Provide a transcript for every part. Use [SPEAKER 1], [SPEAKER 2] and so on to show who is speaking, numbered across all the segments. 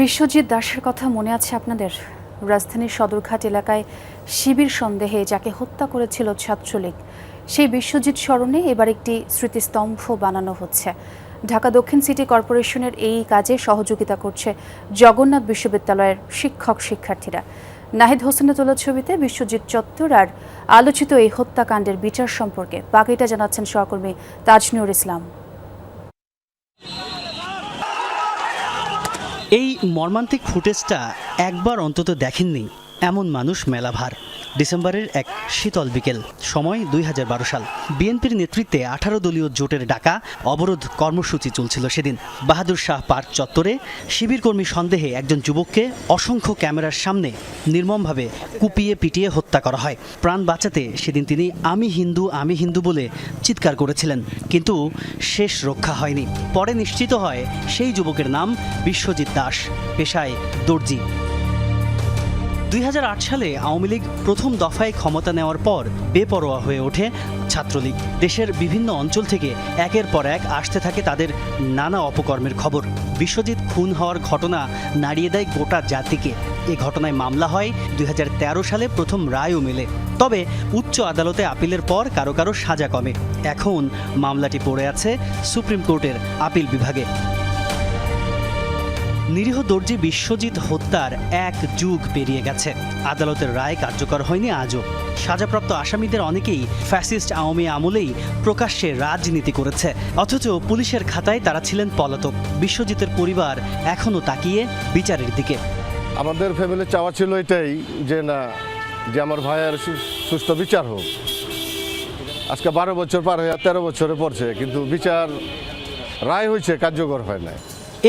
[SPEAKER 1] বিশ্বজিৎ দাসের কথা মনে আছে আপনাদের? রাজধানীর সদরঘাট এলাকায় শিবির সন্দেহে যাকে হত্যা করেছিল ছাত্রলীগ, সেই বিশ্বজিৎ স্মরণে এবার একটি স্মৃতিস্তম্ভ বানানো হচ্ছে। ঢাকা দক্ষিণ সিটি কর্পোরেশনের এই কাজে সহযোগিতা করছে জগন্নাথ বিশ্ববিদ্যালয়ের শিক্ষক শিক্ষার্থীরা। নাহিদ হোসেনের তোলা ছবিতে বিশ্বজিৎ চত্বর আর আলোচিত এই হত্যাকাণ্ডের বিচার সম্পর্কে বাকিটা জানাচ্ছেন সহকর্মী তাজনুর ইসলাম।
[SPEAKER 2] এই মর্মান্তিক ফুটেজটা একবার অন্তত দেখেননি। এমন মানুষ মেলাভার। ডিসেম্বরের এক শীতল বিকেল, সময় দুই হাজার বারো সাল। বিএনপির নেতৃত্বে আঠারো দলীয় জোটের ডাকা অবরোধ কর্মসূচি চলছিল সেদিন। বাহাদুর শাহ পার্ক চত্বরে শিবির শিবিরকর্মী সন্দেহে একজন যুবককে অসংখ্য ক্যামেরার সামনে নির্মমভাবে কুপিয়ে পিটিয়ে হত্যা করা হয়। প্রাণ বাঁচাতে সেদিন তিনি আমি হিন্দু আমি হিন্দু বলে চিৎকার করেছিলেন, কিন্তু শেষ রক্ষা হয়নি। পরে নিশ্চিত হয় সেই যুবকের নাম বিশ্বজিৎ দাস, পেশায় দর্জি। দুই হাজার আট সালে আওয়ামী লীগ প্রথম দফায় ক্ষমতা নেওয়ার পর বেপরোয়া হয়ে ওঠে ছাত্রলীগ। দেশের বিভিন্ন অঞ্চল থেকে একের পর এক আসতে থাকে তাদের নানা অপকর্মের খবর। বিশ্বজিৎ খুন হওয়ার ঘটনা নাড়িয়ে দেয় গোটা জাতিকে। এ ঘটনায় মামলা হয় দুই হাজার তেরো সালে প্রথম রায়ও মেলে। তবে উচ্চ আদালতে আপিলের পর কারও কারও সাজা কমে। এখন মামলাটি পড়ে আছে সুপ্রিম কোর্টের আপিল বিভাগে। নিরীহ দর্জি বিশ্বজিৎ হত্যার এক যুগ পেরিয়ে গেছে। আদালতের রায় কার্যকর হয়নি আজও। সাজাপ্রাপ্ত আসামিদের অনেকেই ফ্যাসিস্ট আওয়ামী আমলেই প্রকাশ্যে রাজনীতি করেছে। অথচ পুলিশের খাতায় তারা ছিলেন পলাতক। বিশ্বজিতের পরিবার এখনও তাকিয়ে বিচারের দিকে।
[SPEAKER 3] আমাদের ফ্যামিলি চাওয়া ছিল এটাই যে না, যে আমার ভাইয়ের সুস্থ বিচার হোক। আজকে বারো বছর পার হয়ে তেরো বছরে পড়ছে, কিন্তু বিচার রায় হয়েছে, কার্যকর হয় না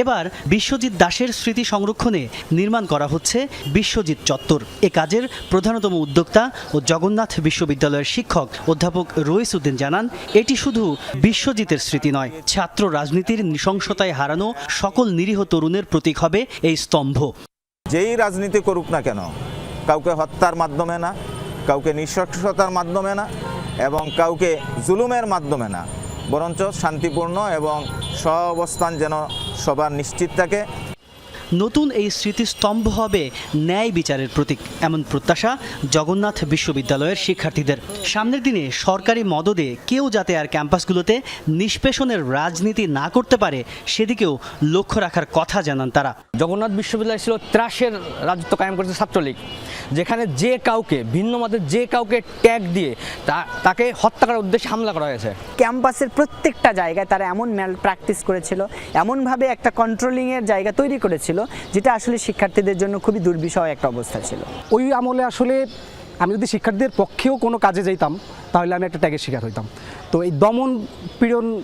[SPEAKER 2] এবার বিশ্বজিৎ দাসের স্মৃতি সংরক্ষণে নির্মাণ করা হচ্ছে বিশ্বজিৎ চত্বর। এ কাজের প্রধানতম উদ্যোক্তা ও জগন্নাথ বিশ্ববিদ্যালয়ের শিক্ষক অধ্যাপক রইস উদ্দিন জানান, এটি শুধু বিশ্বজিতের স্মৃতি নয়, ছাত্র রাজনীতির নৃশংসতায় হারানো সকল নিরীহ তরুণের প্রতীক হবে এই স্তম্ভ।
[SPEAKER 4] যেই রাজনীতি করুক না কেন, কাউকে হত্যার মাধ্যমে না, কাউকে নৃশংসতার মাধ্যমে না, এবং কাউকে জুলুমের মাধ্যমে না, বরঞ্চ শান্তিপূর্ণ এবং সহাবস্থান যেন সবার নিশ্চিত থাকে।
[SPEAKER 2] নতুন এই স্মৃতিস্তম্ভ হবে ন্যায় বিচারের প্রতীক, এমন প্রত্যাশা জগন্নাথ বিশ্ববিদ্যালয়ের শিক্ষার্থীদের। সামনের দিনে সরকারি মদদে কেউ যাতে আর ক্যাম্পাসগুলোতে নিষ্পেষণের রাজনীতি না করতে পারে, সেদিকেও লক্ষ্য রাখার কথা জানান তারা।
[SPEAKER 5] জগন্নাথ বিশ্ববিদ্যালয় ছিল ত্রাসের রাজত্ব কায়েম করেছে ছাত্রলীগ যেখানে যে কাউকে ভিন্ন মতের যে কাউকে ট্যাগ দিয়ে তা- তাকে হত্যা করার উদ্দেশ্যে হামলা করা হয়েছে।
[SPEAKER 6] ক্যাম্পাসের প্রত্যেকটা জায়গায় তারা এমন ম্যাল প্র্যাকটিস করেছিল এমনভাবে একটা কন্ট্রোলিংয়ের জায়গা তৈরি করেছিল যেটা আসলে শিক্ষার্থীদের জন্য খুবই দুর্বিষহ একটা অবস্থা ছিল।
[SPEAKER 7] ওই আমলে আসলে আমি যদি শিক্ষার্থীদের পক্ষেও কোনো কাজে যাইতাম তাহলে আমি একটা ট্যাগের শিকার হইতাম। তো এই দমন পীড়ন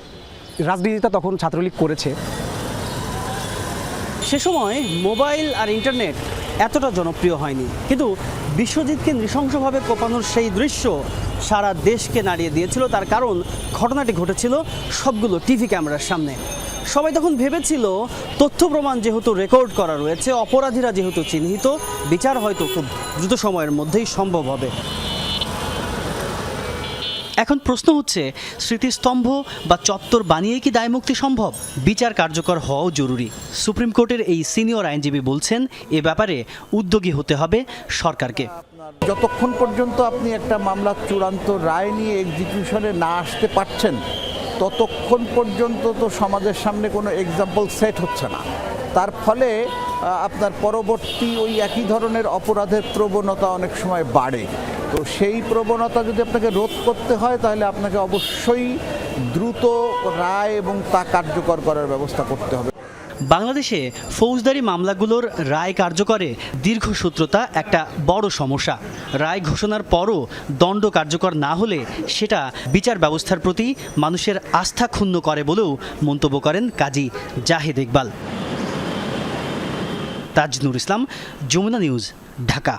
[SPEAKER 7] রাজনীতিটা তখন ছাত্রলীগ করেছে।
[SPEAKER 2] সে সময় মোবাইল আর ইন্টারনেট এতটা জনপ্রিয় হয়নি। কিন্তু বিশ্বজিৎকে নৃশংসভাবে কোপানোর সেই দৃশ্য সারা দেশকে নাড়িয়ে দিয়েছিল। তার কারণ ঘটনাটি ঘটেছিল সবগুলো টিভি ক্যামেরার সামনে। সবাই তখন ভেবেছিল, তথ্য প্রমাণ যেহেতু রেকর্ড করা রয়েছে, অপরাধীরা যেহেতু চিহ্নিত, বিচার হয়তো খুব দ্রুত সময়ের মধ্যেই সম্ভব হবে। এখন প্রশ্ন হচ্ছে, স্মৃতিস্তম্ভ বা চত্বর বানিয়ে কি দায়মুক্তি সম্ভব? বিচার কার্যকর হওয়াও জরুরি। সুপ্রিম কোর্টের এই সিনিয়র আইনজীবী বলছেন, এ ব্যাপারে উদ্যোগী হতে হবে সরকারকে।
[SPEAKER 8] যতক্ষণ পর্যন্ত আপনি একটা মামলার চূড়ান্ত রায় নিয়ে এক্সিকিউশনে না আসতে পারছেন, ততক্ষণ পর্যন্ত তো সমাজের সামনে কোনো এক্সাম্পল সেট হচ্ছে না। তার ফলে আপনার পরবর্তী ওই একই ধরনের অপরাধের প্রবণতা অনেক সময় বাড়ে। তো সেই প্রবণতা যদি আপনাকে রোধ করতে হয়, তাহলে আপনাকে অবশ্যই দ্রুত রায় এবং তা কার্যকর করার ব্যবস্থা করতে হবে।
[SPEAKER 2] বাংলাদেশে ফৌজদারি মামলাগুলোর রায় কার্যকরে দীর্ঘসূত্রতা একটা বড় সমস্যা। রায় ঘোষণার পরও দণ্ড কার্যকর না হলে সেটা বিচার ব্যবস্থার প্রতি মানুষের আস্থা ক্ষুণ্ণ করে বলেও মন্তব্য করেন কাজী জাহেদ ইকবাল। তাজনুর ইসলাম, যমুনা নিউজ, ঢাকা।